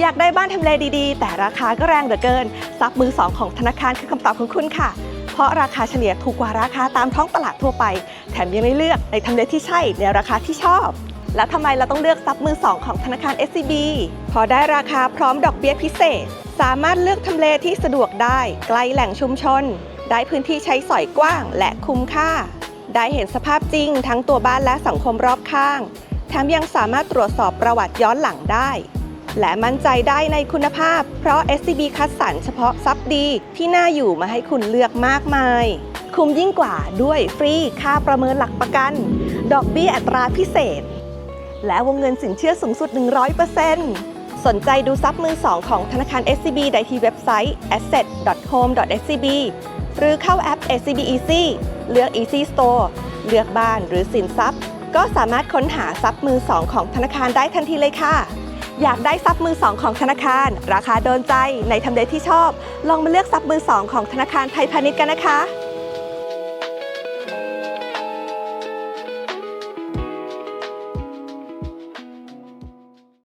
อยากได้บ้านทำเลดีๆ แต่ราคาก็แรงเหลือเกินซับมือสองของธนาคารคือคำตอบของคุณค่ะ เพราะราคาเฉลี่ยถูกกว่าราคาตามท้องตลาดทั่วไป แถมยังได้เลือกในทำเลที่ใช่ในราคาที่ชอบ แล้วทำไมเราต้องเลือกซับมือสองของธนาคาร SCB พอได้ราคาพร้อมดอกเบี้ยพิเศษ สามารถเลือกทำเลที่สะดวกได้ใกล้แหล่งชุมชน ได้พื้นที่ใช้สอยกว้าง และคุ้มค่า ได้เห็นสภาพจริง ทั้งตัวบ้านและสังคมรอบข้าง แถมยังสามารถตรวจสอบประวัติย้อนหลังได้ และมั่นใจได้ในคุณภาพ เพราะ SCB คัดสรรเฉพาะซับดีที่น่าอยู่มาให้คุณเลือกมากมาย คุ้มยิ่งกว่าด้วยฟรีค่าประเมินหลักประกัน ดอกเบี้ยอัตราพิเศษ และวงเงินสินเชื่อสูงสุด 100%สนใจดูซับมือ2ของธนาคาร SCB ได้ที่เว็บไซต์ asset.home.scb หรือเข้าแอป SCB Easy เลือก Easy Store เลือกบ้านหรือสินทรัพย์ ก็สามารถค้นหาซับมือ2ของธนาคารได้ทันทีเลยค่ะ อยากได้ซับมือสองของธนาคาร ราคาโดนใจในทำเลที่ชอบ ลองมาเลือกซับมือสองของธนาคารไทยพาณิชย์กันนะคะ